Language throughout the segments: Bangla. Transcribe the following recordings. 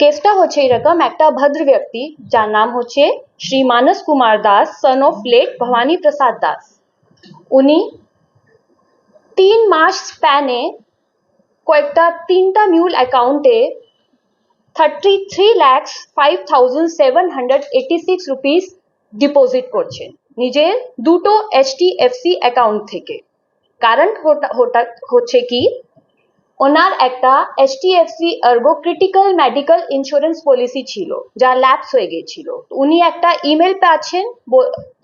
কেসটা হচ্ছে এরকম, একটা ভদ্র ব্যক্তি যার নাম হচ্ছে Shri Manas Kumar Das son of late Bhabani Prasad Das. উনি তিন মাস স্প্যানে কয়েকটা, তিনটা মিউল অ্যাকাউন্টে thirty three lakhs five thousand seven hundred eighty six rupees deposit করছেন নিজের দুটো এইচডিএফসি অ্যাকাউন্ট থেকে। কারণ হচ্ছে কি ওনার একটা HDFC ergo critical medical insurance policy ছিল, যা ল্যাপস হয়ে গেছিল উনি একটা ইমেল পাচ্ছেন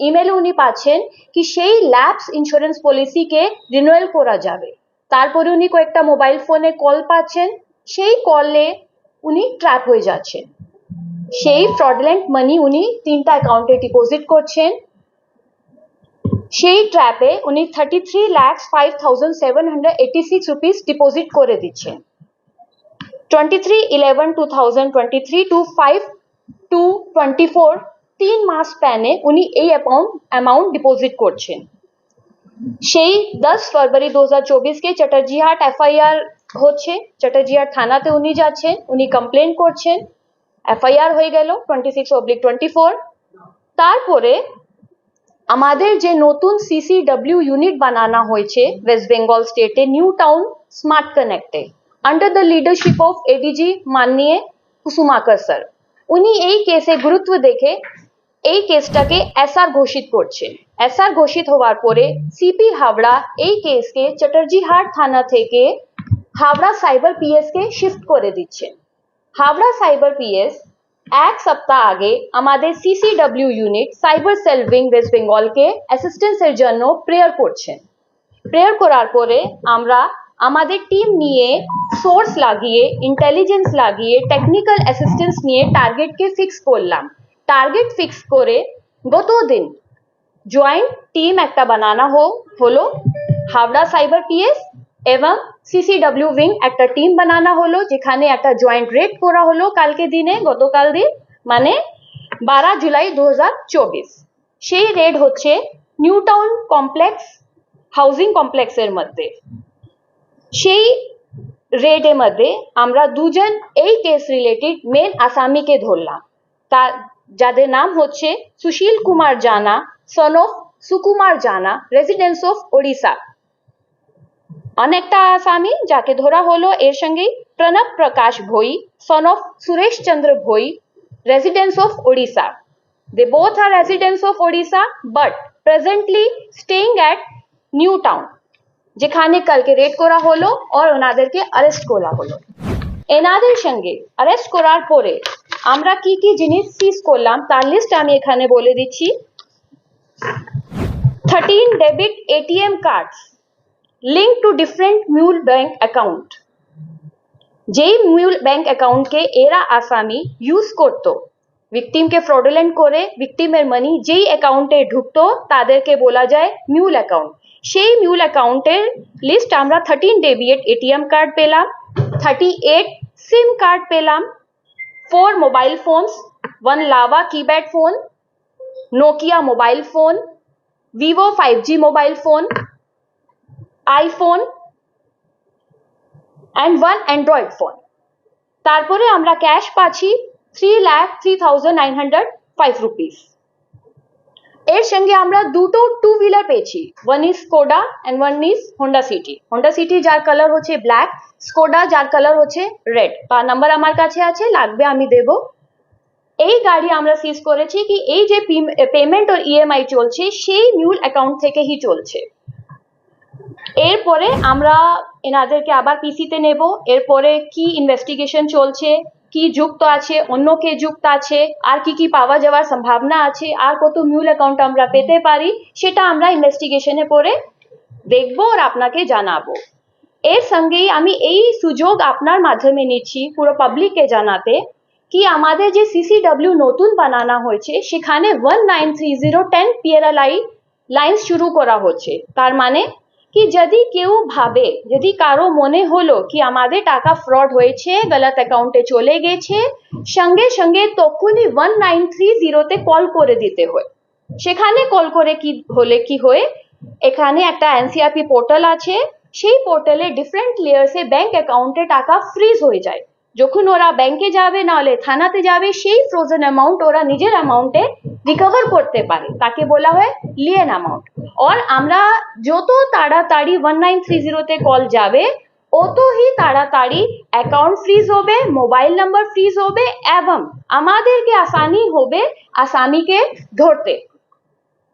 ইমেলে উনি পাচ্ছেন কি সেই ল্যাপস ইন্স্যুরেন্স পলিসিকে রিনুয়েল করা যাবে। তারপরে উনি কয়েকটা মোবাইল ফোনে কল পাচ্ছেন, সেই কলে উনি ট্র্যাপ হয়ে যাচ্ছেন। সেই ফ্রডলেন্ট মানি উনি তিনটা অ্যাকাউন্টে ডিপোজিট করছেন। সেই ট্র্যাপে উনি thirty three lakhs five thousand seven hundred eighty six rupees deposit করে দিচ্ছেন twenty three eleven two thousand twenty three two five two twenty four তিন মাস প্যানে উনি এই অ্যামাউন্ট অ্যামাউন্ট ডিপোজিট করছেন। সেই দশ ফেব্রুয়ারি দু হাজার চব্বিশকে চ্যাটার্জিহাট এফআইআর হচ্ছে। চ্যাটার্জিহাট থানাতে উনি যাচ্ছেন, উনি কমপ্লেন করছেন। এফআইআর হয়ে গেল twenty six oblique twenty four তারপরে আমাদের যে নতুন সিসিডব্লিউ ইউনিট বানানো হয়েছে ওয়েস্ট বেঙ্গল স্টেটে New Town smart কানেক্টে under the leadership of ADG মাননীয় কুসুমাকর স্যার উনি এই কেসে গুরুত্ব দেখে এই কেসটাকে এসআর ঘোষিত করছেন এসআর ঘোষিত হওয়ার পরে সিপি হাওড়া এই কেসকে চ্যাটার্জিহাট থানা থেকে হাওড়া সাইবার পিএস কে শিফট করে দিচ্ছেন হাওড়া সাইবার পিএস এক সপ্তাহ আগে আমাদের CCW unit cyber cell wing West বেঙ্গলকে অ্যাসিস্ট্যান্সের জন্য প্রেয়ার করছেন। প্রেয়ার করার পরে আমরা আমাদের টিম নিয়ে সোর্স লাগিয়ে ইন্টেলিজেন্স লাগিয়ে টেকনিক্যাল অ্যাসিস্ট্যান্স নিয়ে টার্গেটকে ফিক্স করলাম। টার্গেট ফিক্স করে গত দিন জয়েন্ট টিম একটা বানানো হো হলো হাওড়া সাইবার পিএস এবং সিসিডব্লিউ উইং একটা টিম বানানো হলো, যেখানে একটা জয়েন্ট রেড করা হলো কালকে দিনে, গতকাল দিন মানে বারো জুলাই দুহাজার চব্বিশ। সেই রেড হচ্ছে নিউ টাউন কমপ্লেক্স হাউজিং কমপ্লেক্সের মধ্যে। সেই রেডের মধ্যে আমরা দুজন এই কেস রিলেটেড মেন আসামিকে ধরলাম। তার যাদের নাম হচ্ছে সুশীল কুমার জানা সন অফ সুকুমার জানা রেসিডেন্স অফ ওড়িশা অনেকটা আসামি, যাকে ধরা হলো এর সঙ্গে Pranab Prakash Bhoi son of Suresh Chandra Bhoi, residents of Odisha. They both are residents of Odisha, but presently staying at New Town. যেখানে কালকে রেড করা হলো আর ওনাদেরকে অ্যারেস্ট করা হলো এনাদের সঙ্গে অ্যারেস্ট করার পরে আমরা কি কি জিনিস সিজ করলাম তার লিস্ট আমি এখানে বলে দিচ্ছি thirteen debit ATM cards link to different mule bank account যেই মিউল ব্যাংক অ্যাকাউন্টকে এরা আসামি ইউজ করতো ভিকটিমকে ফ্রডুলেন্ট করে ভিকটিমের মানি যেই অ্যাকাউন্টে ঢুকতো তাদেরকে বলা যায় মিউল অ্যাকাউন্ট সেই মিউল অ্যাকাউন্টের লিস্ট আমরা থার্টিন ডেবিয়েট এটিএম কার্ড পেলাম থার্টি এইট সিম কার্ড পেলাম four mobile phones one Lava keypad phone Nokia mobile phone Vivo five G mobile phone iPhone and one Android phone তারপরে আমরা ক্যাশ পাচ্ছি three lakh three thousand nine hundred five rupees এর সঙ্গে আমরা দুটো টু হুইলার পেয়েছি। One is Skoda and one is Honda City Honda City যার কালার হচ্ছে ব্ল্যাক স্কোডা যার কালার হচ্ছে রেড তার নাম্বার আমার কাছে আছে, লাগবে আমি দেব। এই গাড়ি আমরা সিজ করেছি কি, এই যে পেমেন্ট ও ইএমআই চলছে, সেই মিউল অ্যাকাউন্ট থেকেই চলছে। এরপরে আমরা এনাদেরকে আবার পিসিতে নেব। এরপরে কি ইনভেস্টিগেশন চলছে, কি যুক্ত আছে, অন্য কে যুক্ত আছে, আর কি কি পাওয়া যাওয়ার সম্ভাবনা আছে, আর কত মিউল অ্যাকাউন্ট আমরা পেতে পারি, সেটা আমরা ইনভেস্টিগেশনে পরে দেখব আর আপনাকে জানাব। এর সঙ্গেই আমি এই সুযোগ আপনার মাধ্যমে নিচ্ছি পুরো পাবলিককে জানাতে কি আমাদের যে সিসিডব্লিউ নতুন বানানো হয়েছে, সেখানে one nine three zero ten পিএরএলআই line শুরু করা হচ্ছে। তার মানে কি যদি কেউ ভাবে যদি কারও মনে হলো কি আমাদের টাকা ফ্রড হয়েছে গলত অ্যাকাউন্টে চলে গেছে সঙ্গে সঙ্গে তখনই ওয়ান নাইন থ্রি জিরোতে কল করে দিতে হয় সেখানে কল করে কি হলে কি হয় এখানে একটা এনসিআরপি পোর্টাল আছে সেই পোর্টালে ডিফারেন্ট লেয়ার্সে ব্যাংক অ্যাকাউন্টে টাকা ফ্রিজ হয়ে যায় যখন ওরা ব্যাংকে যাবে নাহলে থানাতে যাবে, সেই ফ্রোজেন অ্যামাউন্ট ওরা নিজের অ্যামাউন্টে রিকভার করতে পারে। তাকে বলা হয় লিয়েন অ্যামাউন্ট আর আমরা যত তাড়াতাড়ি ওয়ান নাইন থ্রি জিরোতে কল যাবে, অতই তাড়াতাড়ি অ্যাকাউন্ট ফ্রিজ হবে মোবাইল নাম্বার ফ্রিজ হবে এবং আমাদেরকে আসানি হবে, আসামিকে ধরতে।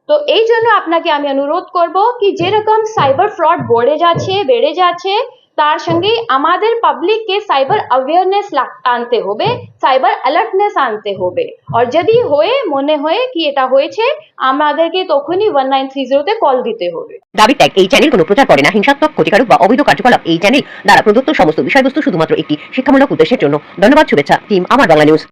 তো এই জন্য আপনাকে আমি অনুরোধ করব কি যেরকম সাইবার ফ্রড বেড়ে যাচ্ছে বেড়ে যাচ্ছে তার সঙ্গে আমাদের পাবলিককে সাইবার অ্যাওয়ারনেস আনতে হবে সাইবার অ্যালার্টনেস আনতে হবে। আর যদি হয়ে, মনে হয় কি এটা হয়েছে, আমাদেরকে তখনই ওয়ান নাইন থ্রি জিরোতে কল দিতে হবে। দাবি ত্যাগ, এই চ্যানেল কোনো প্রচার করে না। হিংসাত্মক, ক্ষতিকারক বা অবৈধ কার্যকলাপ, এই চ্যানেল দ্বারা প্রদত্ত সমস্ত বিষয়বস্তু শুধুমাত্র একটি শিক্ষামূলক উদ্দেশ্যের জন্য। ধন্যবাদ, শুভেচ্ছা টিম আমার বাংলা নিউজ